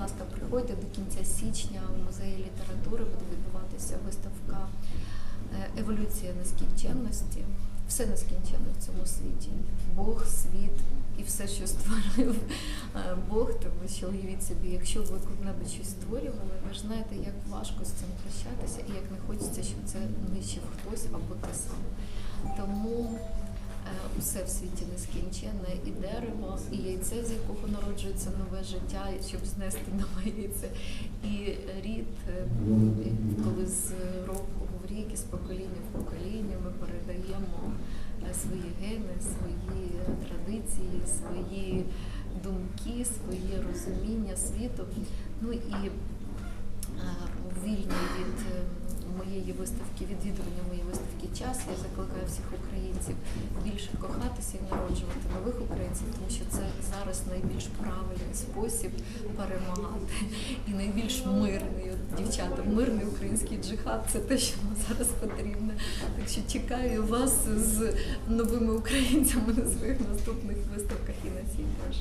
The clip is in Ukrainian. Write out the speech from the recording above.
ласка, приходьте до кінця січня в музеї літератури буде відбуватися виставка е, Еволюція нескінченності. Все нескінченне в цьому світі. Бог, світ і все, що створив е, Бог, тому що уявіть собі, якщо ви коли-небудь щось створювали, ви ж знаєте, як важко з цим прощатися і як не хочеться, щоб це нищив хтось або те саме. Тому усе в світі нескінченне, і дерево, і яйце, з якого народжується нове життя, щоб знести нове яйце, і рід, е, коли з року в рік, з покоління в покоління ми передаємо е, свої гени, свої традиції, свої думки, своє розуміння світу. Ну і е, е, моєї виставки, відвідування моєї виставки час. Я закликаю всіх українців більше кохатися і народжувати нових українців, тому що це зараз найбільш правильний спосіб перемагати і найбільш мирний. От, дівчата, мирний український джихад це те, що нам зараз потрібно. Так що чекаю вас з новими українцями на своїх наступних виставках і на цій теж.